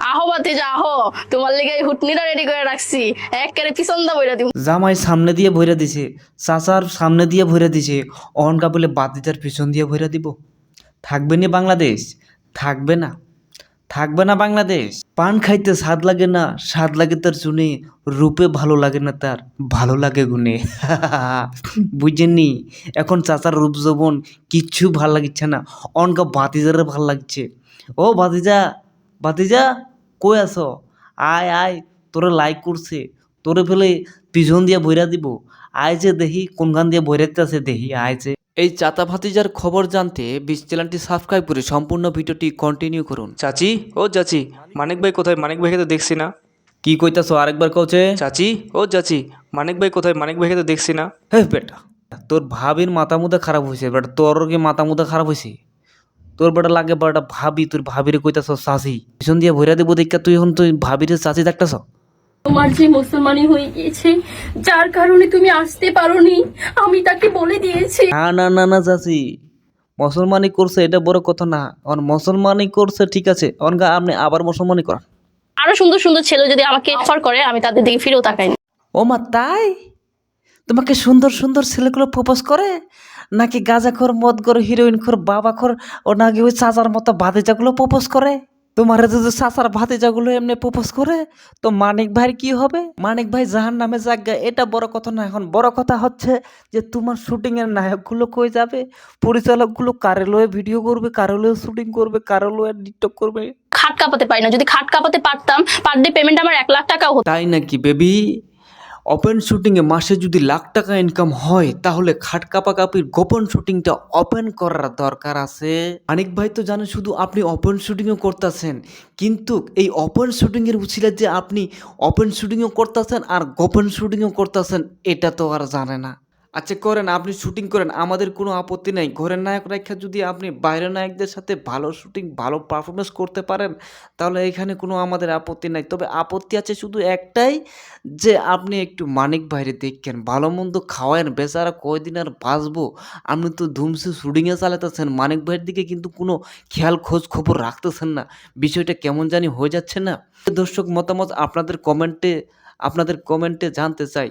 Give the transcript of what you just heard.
আহো বাতি যা, আহো। তোমার লেগে রাখছি। সামনে দিয়ে দিছে সামনে দিয়ে ভরে দিছে বলে পিছন দিয়ে দিব। থাকবে না বাংলাদেশ? থাকবে না। থাকবে না বাংলাদেশ। পান খাইতে স্বাদ লাগে না, স্বাদ লাগে তার শুনে রূপে ভালো লাগে না তার, ভালো লাগে গুনে বুঝেননি? এখন চাচার রূপ যৌবন কিচ্ছু ভালো লাগছে না অনকা বাতিজারে ভালো লাগছে। ও বাতিজা বাতিজা কই আছো। আয় আয় তোরে লাইক করছে তোরে ফেলে পিছন দিয়ে বইরা দিব। আয় যে দেখি কোনখান দিয়ে বইরাতে আছে দেখি আয় যে। এই চাতা ভাতিজার খবর জানতে বিশ চ্যানেলটি সাবস্ক্রাইব করে সম্পূর্ণ ভিডিওটি কন্টিনিউ করুন। চাচি ও চাচি মানিক ভাই কোথায়? মানিক ভাইকে তো দেখছি না। কি কইতাছো আরেকবার কওছে চাচি ও চাচি মানিক ভাই কোথায়? মানিক ভাইকে তো দেখছি না। হে বেটা তোর ভাবির মাথা মুদা খারাপ হয়েছে বেটা তোর কি মাথা মুদা খারাপ হয়েছে তোর বেটা লাগে বেটা ভাবি তোর ভাবিরে কইতাছ চাষি পিছন দিয়ে ভইরা দেবো দেখা তুই এখন তুই ভাবিরে চাষি দেখতেছ? তোমার যে মুসলমানি হয়ে গিয়েছে যার কারণে তুমি আসতে পারোনি আমি তাকে বলে দিয়েছি। না না না না চাষি মুসলমানি করছে এটা বড় কথা না। অন মুসলমানি করছে ঠিক আছে। অনগা আপনি আবার মুসলমানি করান আরও সুন্দর সুন্দর ছেলে যদি আমাকে অফার করে আমি তাদের দিকে ফিরেও তাকাই না। ও মা তাই? তোমাকে সুন্দর সুন্দর ছেলেগুলো প্রপোজ করে? নাকি গাঁজাখোর মদগর হিরোইন খোর বাবাখোর ও নাকি ওই চাচার মতো ভাতিজাগুলো প্রপোজ করে? তোমার যদি চাচার ভাতিজাগুলো এমনি প্রপোজ করে তো মানিক ভাই কি হবে? মানিক ভাই জাহান নামে জায়গা এটা বড় কথা না। এখন বড় কথা হচ্ছে যে তোমার শুটিং এর নায়কগুলো কই যাবে? পরিচালকগুলো কারে লয়ে ভিডিও করবে কারে লয়ে শুটিং করবে কারে লয়ে টিকটক করবে। খাট কাঁপাতে পারি না। যদি খাট কাঁপাতে পারতাম পার ডে পেমেন্ট আমার এক লাখ টাকাও হতো। তাই নাকি বেবি ওপেন শ্যুটিংয়ে মাসে যদি লাখ টাকা ইনকাম হয়, তাহলে খাট কাপাকাপির গোপন শ্যুটিংটা ওপেন করার দরকার আছে। অনেক ভাই তো জানেন শুধু আপনি ওপেন শ্যুটিংও করতেছেন, কিন্তু এই ওপেন শ্যুটিংয়ের উচিলে যে আপনি ওপেন শ্যুটিংও করতেছেন আর গোপন শ্যুটিংও করতেছেন, এটা তো আর জানে না। আচ্ছা করেন, আপনি শুটিং করেন, আমাদের কোনো আপত্তি নাই। ঘরের নায়ক রেখা যদি আপনি বাইরের নায়কদের সাথে ভালো শুটিং, ভালো পারফরমেন্স করতে পারেন, তাহলে এখানে কোনো আমাদের আপত্তি নাই। তবে আপত্তি আছে শুধু একটাই, যে আপনি একটু মানিক বাইরে দেখেন, ভালো মন্দ খাওয়ায়েন, বেচারা কয়দিন আর বাঁচবো? আপনি তো ধুমসে শুটিংয়ে চালাতেছেন, মানিক ভাইয়ের দিকে কিন্তু কোনো খেয়াল, খোঁজ খবর রাখতেছেন না। বিষয়টা কেমন জানি হয়ে যাচ্ছে না। দর্শক মতামত আপনাদের কমেন্টে আপনাদের কমেন্টে জানতে চাই।